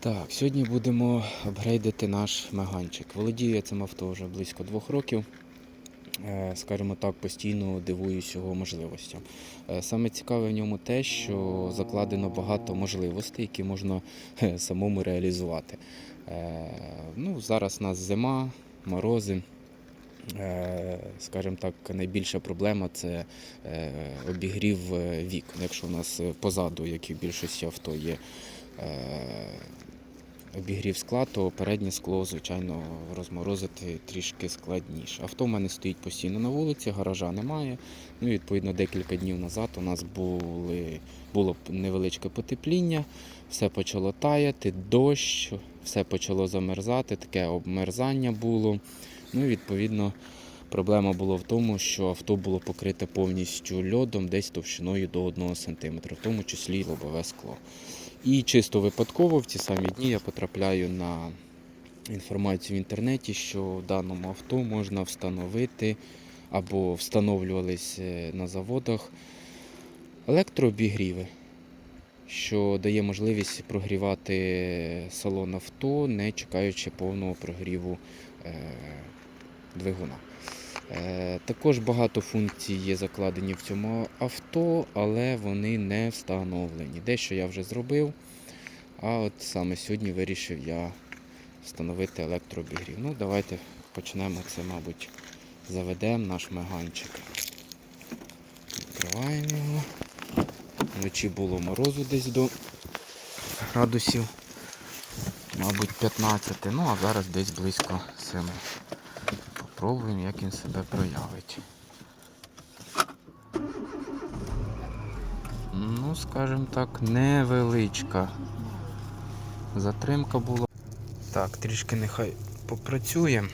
Так, сьогодні будемо апгрейдити наш меганчик. Володію цим авто вже близько двох років. Е, Скажімо так, постійно дивуюсь його можливостям. Е, Саме цікаве в ньому те, що закладено багато можливостей, які можна е, самому реалізувати. Ну, зараз у нас зима, морози. Скажімо так, найбільша проблема це обігрів вікон. Якщо у нас позаду, як і в більшості авто, є обігрів скла, то переднє скло, звичайно, розморозити трішки складніше. Авто в мене стоїть постійно на вулиці, гаража немає. Ну, відповідно, декілька днів назад у нас були, було невеличке потепління, все почало таяти, дощ, все почало замерзати, таке обмерзання було. Ну відповідно. Проблема була в тому, що авто було покрите повністю льодом десь товщиною до 1 см, в тому числі й лобове скло. І чисто випадково в ті самі дні я потрапляю на інформацію в інтернеті, що в даному авто можна встановити або встановлювались е, на заводах електрообігріви, що дає можливість прогрівати салон авто, не чекаючи повного прогріву е, двигуна. Е, Також багато функцій є закладені в цьому авто, але вони не встановлені. Дещо я вже зробив, а от саме сьогодні вирішив я встановити електрообігрів. Ну, давайте почнемо це, мабуть, заведемо наш меганчик. Відкриваємо його. Вночі було морозу десь до градусів, мабуть, 15, ну а зараз десь близько 7. Попробуємо, як він себе проявить. Ну, скажімо так, невеличка затримка була. Так, трішки нехай попрацює.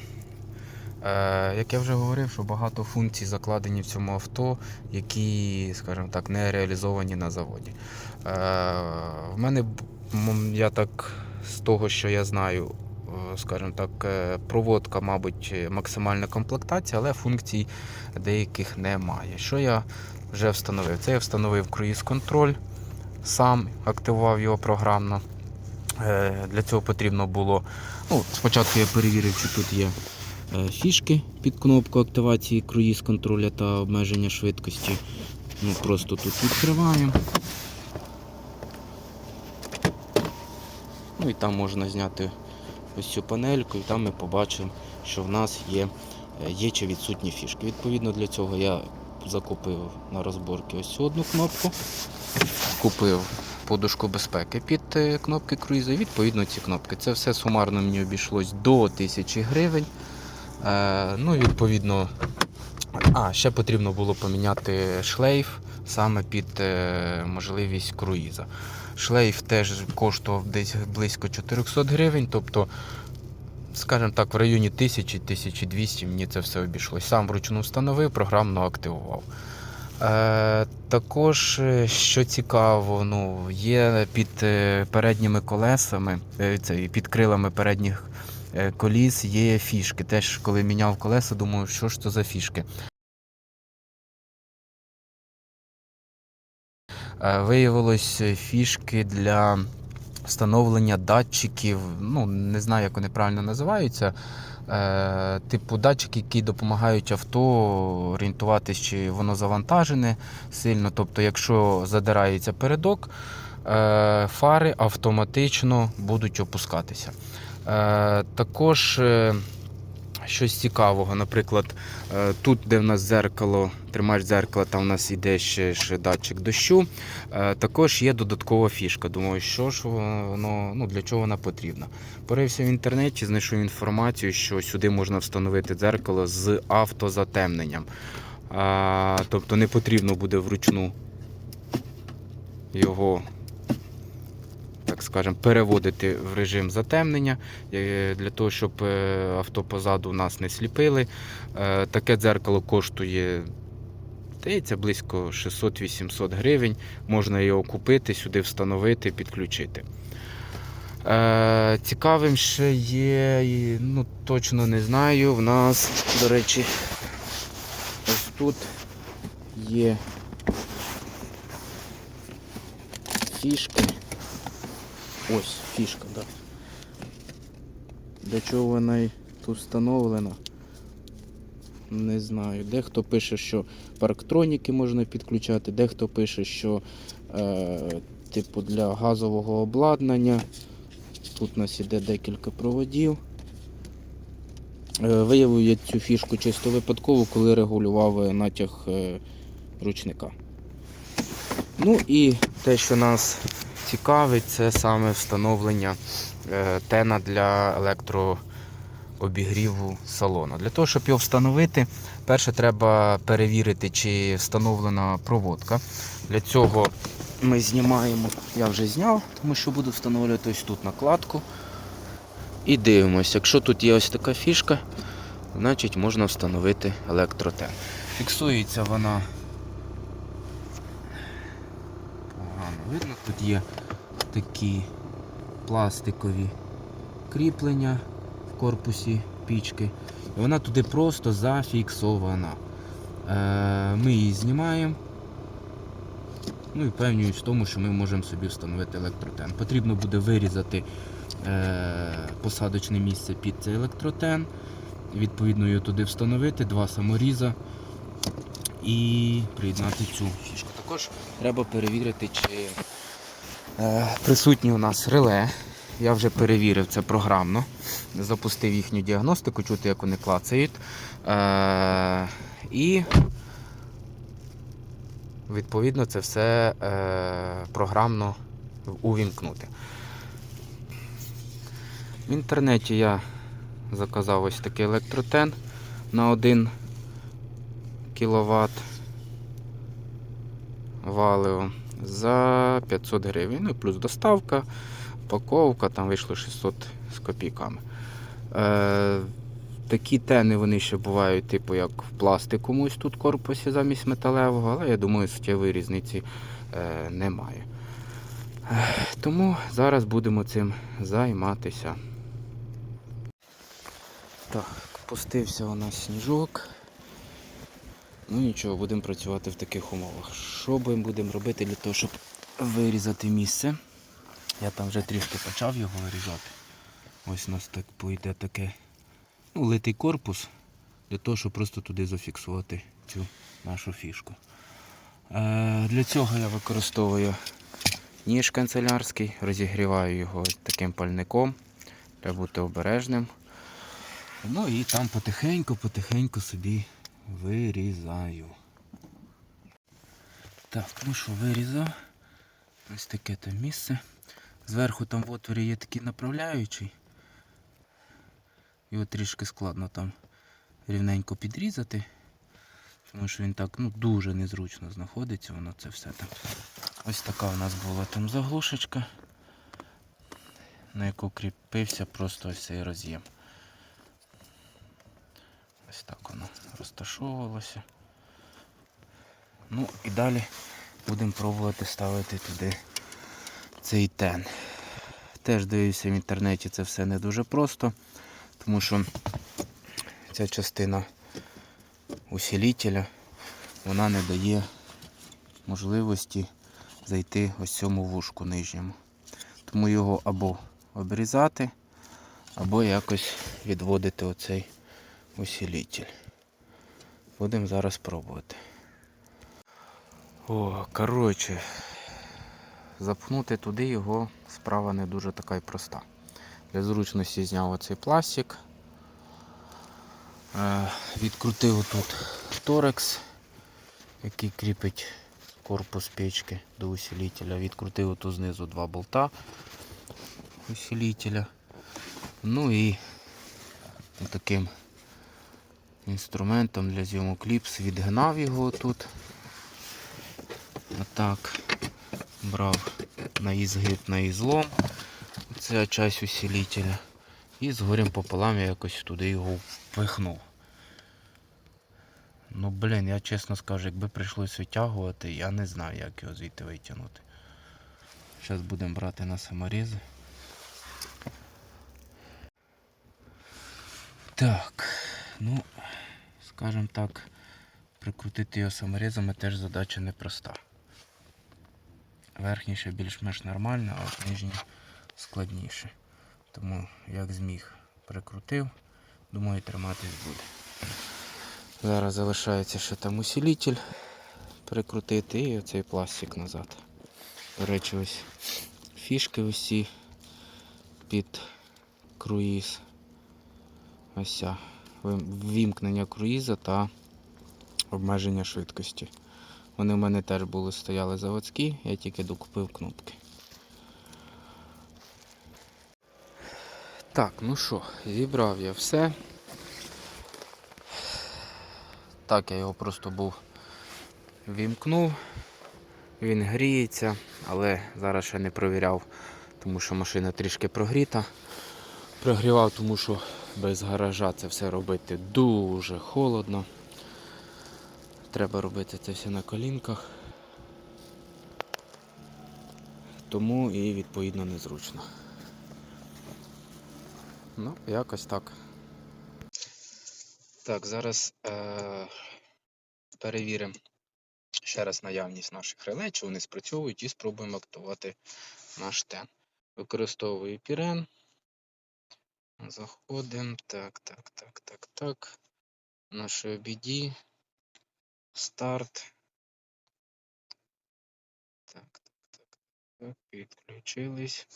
Е, як я вже говорив, що багато функцій закладені в цьому авто, які, скажімо так, не реалізовані на заводі. Е, в мене, я так, з того, що я знаю, скажімо так, е, проводка, мабуть, максимальна комплектація, але функцій деяких немає. Що я вже встановив? Це я встановив круїз-контроль, сам активував його програмно. Е, Для цього потрібно було. Ну, спочатку я перевірив, чи тут є е, фішки під кнопку активації круїз контроля та обмеження швидкості. Ну, просто тут відкриваємо. Ну і там можна зняти ось цю панельку, і там ми побачимо, що в нас є, е, є чи відсутні фішки. Відповідно для цього я закупив на розборки ось цю одну кнопку, купив подушку безпеки під е, кнопки круїзу і відповідно ці кнопки. Це все сумарно мені обійшлось до 1000 гривень. Е, ну, відповідно, а, ще потрібно було поміняти шлейф саме під можливість круїза. Шлейф теж коштував десь близько 400 гривень, тобто, скажімо так, в районі 1000-1200 мені це все обійшлось. Сам вручну встановив, програмно активував. Е, також, е, що цікаво, ну, є під е, передніми колесами, е, це, під крилами передніх коліс є фішки. Теж коли міняв колеса, думаю, що ж це за фішки. Виявилось е, фішки для встановлення датчиків. Ну, не знаю, як вони правильно називаються. Е, Типу датчики, які допомагають авто орієнтуватись, чи воно завантажене сильно. Тобто, якщо задирається передок, е, фари автоматично будуть опускатися. Також щось цікавого, наприклад, е, тут, де в нас зеркало, тримач зеркала, там у нас іде ще, ще датчик дощу. Е, Також є додаткова фішка. Думаю, що ж воно ну, для чого вона потрібна. Порився в інтернеті, знайшов інформацію, що сюди можна встановити дзеркало з автозатемненням. Тобто не потрібно буде вручну його, так скажемо, переводити в режим затемнення е, для того, щоб е, авто позаду нас не сліпили. Е, Таке дзеркало коштує. Здається, близько 600-800 гривень. Можна його купити, сюди встановити, підключити. Е, цікавим ще є, ну точно не знаю. В нас, до речі, ось тут є фішки. Ось фішка. Да. Для чого вона й тут встановлена? Не знаю. Дехто пише, що парктроніки можна підключати, дехто пише, що е, типу для газового обладнання. Тут у нас іде декілька проводів. Е, Виявив я цю фішку чисто випадково, коли регулював е, натяг е, ручника. Ну і те, що нас цікавить, це саме встановлення е, тена для електрообігріву салону. Для того, щоб його встановити, перше треба перевірити, чи встановлена проводка. Для цього ми знімаємо, я вже зняв, тому що буду встановлювати ось тут накладку. І дивимося, якщо тут є ось така фішка, значить можна встановити електротен. Фіксується вона є такі пластикові кріплення в корпусі пічки. І вона туди просто зафіксована. Е, Ми її знімаємо. Ну і впевнююсь в тому, що ми можемо собі встановити електротен. Потрібно буде вирізати е, посадочне місце під цей електротен. Відповідно, його туди встановити, два саморіза і приєднати цю фішку. Також треба перевірити, чи присутні у нас реле. Я вже перевірив це програмно. Запустив їхню діагностику, чути, як вони клацають. Е, і відповідно це все е, програмно увімкнути. В інтернеті я заказав ось такий електротен на 1 кВт валео за 500 гривень. Ну плюс доставка, упаковка, там вийшло 600 з копійками. Е, такі тени вони ще бувають, типу як в пластиковому тут корпусі замість металевого, але я думаю, суттєвої різниці е, немає. Е, тому зараз будемо цим займатися. Так, пустився у нас сніжок. Ну нічого, будемо працювати в таких умовах. Що ми будемо робити для того, щоб вирізати місце? Я там вже трішки почав його вирізати. Ось у нас так пойде таке ну, литий корпус для того, щоб просто туди зафіксувати цю нашу фішку. Е, для цього я використовую ніж канцелярський, розігріваю його таким пальником. Треба бути обережним. Ну і там потихеньку-потихеньку собі вирізаю. Так, ну що, вирізав. Ось таке там місце. Зверху там в отворі є такий направляючий. Його трішки складно там рівненько підрізати. Тому що він так ну, дуже незручно знаходиться, воно це все там. Ось така у нас була там заглушечка, на яку кріпився просто ось цей роз'єм. Ось так воно розташовувалося. Ну і далі будемо пробувати ставити туди цей тен. Теж дивився в інтернеті, це все не дуже просто, тому що ця частина усилителя вона не дає можливості зайти ось цьому вушку нижньому. Тому його або обрізати, або якось відводити оцей усилитель. Будемо зараз пробувати. О, коротше, запхнути туди його справа не дуже така й проста. Для зручності зняв оцей пластик. Е, відкрутив тут торекс, який кріпить корпус печки до усилителя. Відкрутив тут знизу два болта усилителя. Ну і таким інструментом для зйому кліпс відгнав його тут. Отак. Брав на ізгиб, на ізлом. Це часть усилителя. І з горем пополам я якось туди його впихнув. Ну блін, я чесно скажу, якби прийшлось витягувати, я не знаю, як його звідти витягнути. Зараз будемо брати на саморізи. Так, ну, скажімо так, прикрутити його саморізами теж задача непроста. Верхній ще більш-менш нормально, а нижній складніше. Тому як зміг прикрутив, думаю, триматись буде. Зараз залишається ще там усилитель прикрутити і оцей пластик назад. До речі, ось фішки усі під круїз. Ось ця. Ввімкнення круїза та обмеження швидкості. Вони в мене теж були стояли заводські, я тільки докупив кнопки. Так, ну що, зібрав я все. Так, я його просто був вімкнув. Він гріється, але зараз ще не провіряв, тому що машина трішки прогріта. Прогрівав, тому що без гаража це все робити дуже холодно. Треба робити це все на колінках. Тому і відповідно незручно. Ну, якось так. Так, зараз е- перевіримо ще раз наявність наших реле, чи вони спрацьовують, і спробуємо активувати наш тен. Використовую пірен. Заходимо. Так, так, так, так, так. Наше OBD. Старт. Так, так, так, так. Підключились.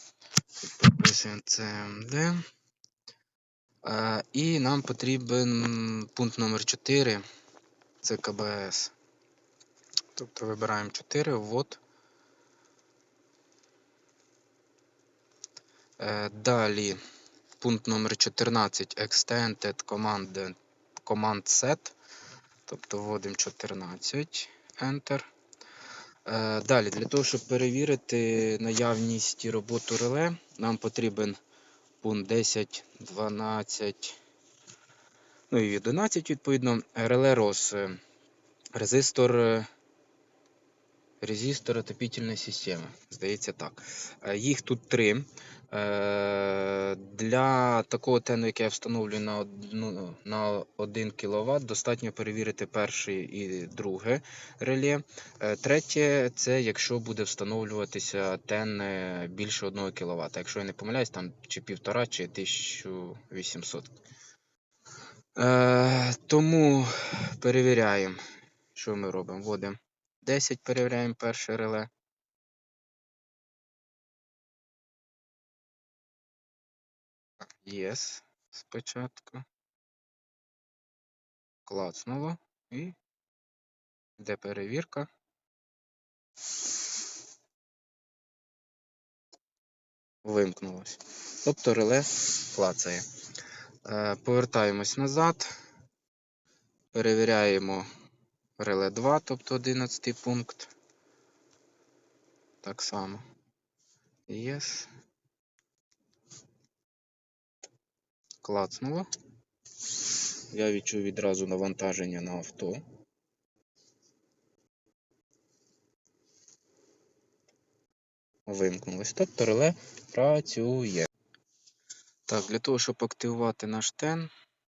Тут прописуємо CMD. Е, і нам потрібен пункт номер 4. Це КБС. Тобто вибираємо 4, ввод. Е, Далі пункт номер 14 Extended Command, command Set. Тобто вводимо 14, Enter. Е, Далі, для того, щоб перевірити наявність і роботу реле, нам потрібен пункт 10, 12, ну і 11, відповідно, реле ROS, е, резистор, е, резистор отопительної системи. Здається так. Їх тут три. Е, Для такого тену, яке я встановлюю на, одну, на 1 кВт, достатньо перевірити перше і друге реле. Е, Третє, це якщо буде встановлюватися тен більше 1 кВт. Якщо я не помиляюсь, там чи 1,5, чи 1800. Е, Тому перевіряємо, що ми робимо. Вводимо 10, перевіряємо перше реле. Yes спочатку. Клацнуло і йде перевірка. Вимкнулось. Тобто реле клацає. Е, Повертаємось назад. Перевіряємо реле 2, тобто 11 пункт. Так само. Yes. Клацнуло. Я відчув відразу навантаження на авто. Вимкнулось. Тобто реле працює. Так, для того, щоб активувати наш тен,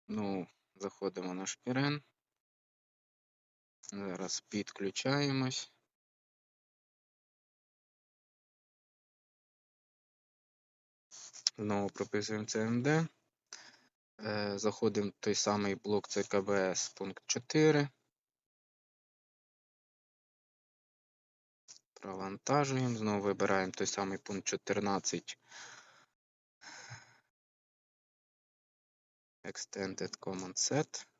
ну, заходимо на шпірен. Зараз підключаємось. Знову прописуємо CMD. Е, Заходимо в той самий блок ЦКБС пункт 4. Провантажуємо. Знову вибираємо той самий пункт 14. Extended Command Set.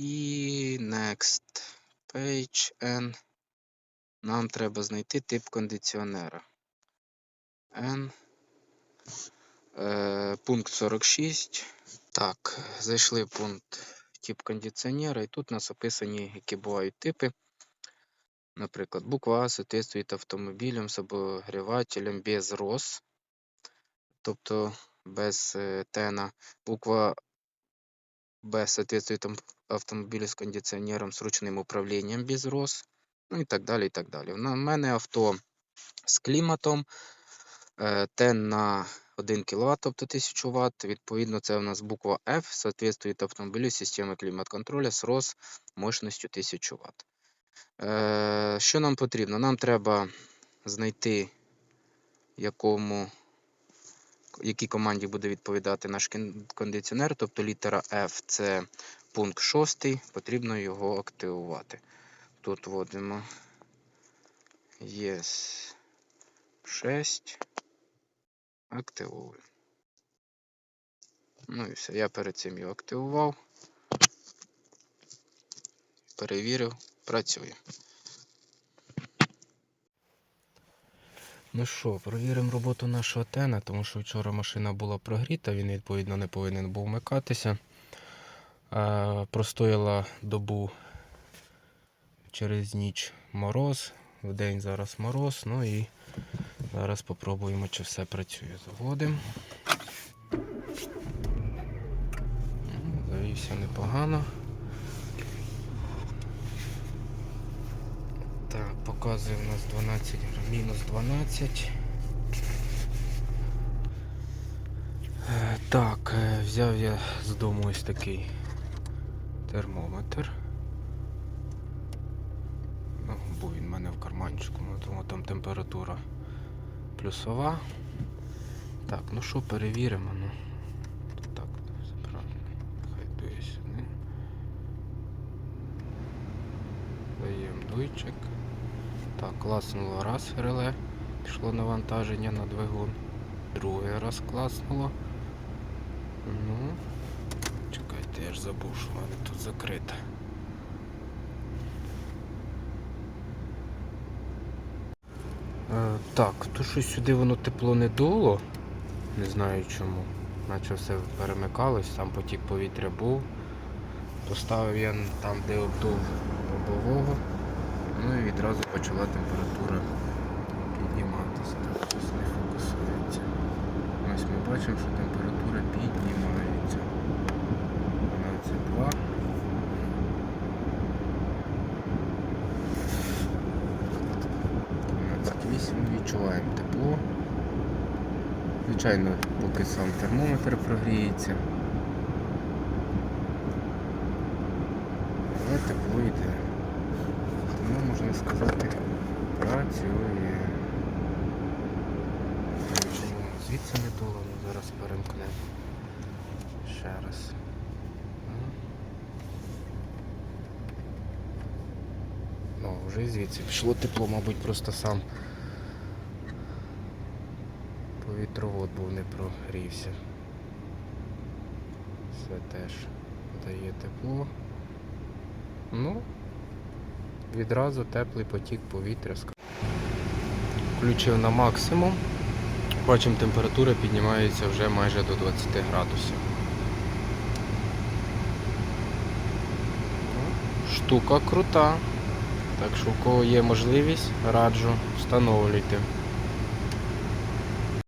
І Next Page N. Нам треба знайти тип кондиціонера. N. Е, пункт 46. Так, зайшли пункт тип кондиціонера, і тут у нас описані, які бувають типи. Наприклад, буква А соответствує автомобілям з обогрівателем без ROS, тобто без е, тена. Буква Б соответствует там автомобілю з кондиціонером з ручним управлінням без ROS, ну і так далі. і так далі. У мене авто з кліматом, е, тен на 1 кВт, тобто 1000 Вт. Відповідно, це у нас буква F, соответствует автомобілю системи клімат-контроля з ROS мощністю 1000 Вт. Е, Що нам потрібно? Нам треба знайти якому, якій команді буде відповідати наш кондиціонер, тобто літера F це пункт 6, потрібно його активувати. Тут вводимо Yes 6. Активую. Ну і все. Я перед цим його активував. Перевірив, працює. Ну що, провіримо роботу нашого тена, тому що вчора машина була прогріта, він відповідно не повинен був вмикатися. Простояла добу через ніч мороз, в день зараз мороз, ну і зараз попробуємо, чи все працює. Заводимо. Ну, Завівся непогано. Так, показує у нас 12 мінус 12. Е, Так, е, взяв я з дому ось такий термометр. Ну, був він в мене в карманчику, ну, тому там температура плюсова. Так, ну що, перевіримо. Ну. Так, все. Хай дує сюди. Даємо дуйчик. Так, класнуло раз реле, пішло навантаження на двигун. Другий раз класнуло. Ну, чекайте, я ж забув, що в мене тут закрите. Е, так, то щось сюди воно тепло не дуло. Не знаю чому. Наче все перемикалось, там потік повітря був. Поставив я там, де обдув лобового. Ну і відразу почала температура підніматися. Так, щось не фокусується. Ось ми бачимо, що температура піднімається. 12,2. Вісім відчуваємо тепло. Звичайно, поки сам термометр прогріється. Але тепло йде. Тому можна сказати, працює. Звідси не дуло, ну зараз перемкнемо. Ще раз. Ну, вже звідси пішло тепло, мабуть, просто сам повітровод був не прогрівся. Все теж дає тепло. Ну, відразу теплий потік повітря. Включив на максимум. Бачимо, температура піднімається вже майже до 20 градусів. Ну, Штука крута. Так що у кого є можливість, раджу, встановлюйте.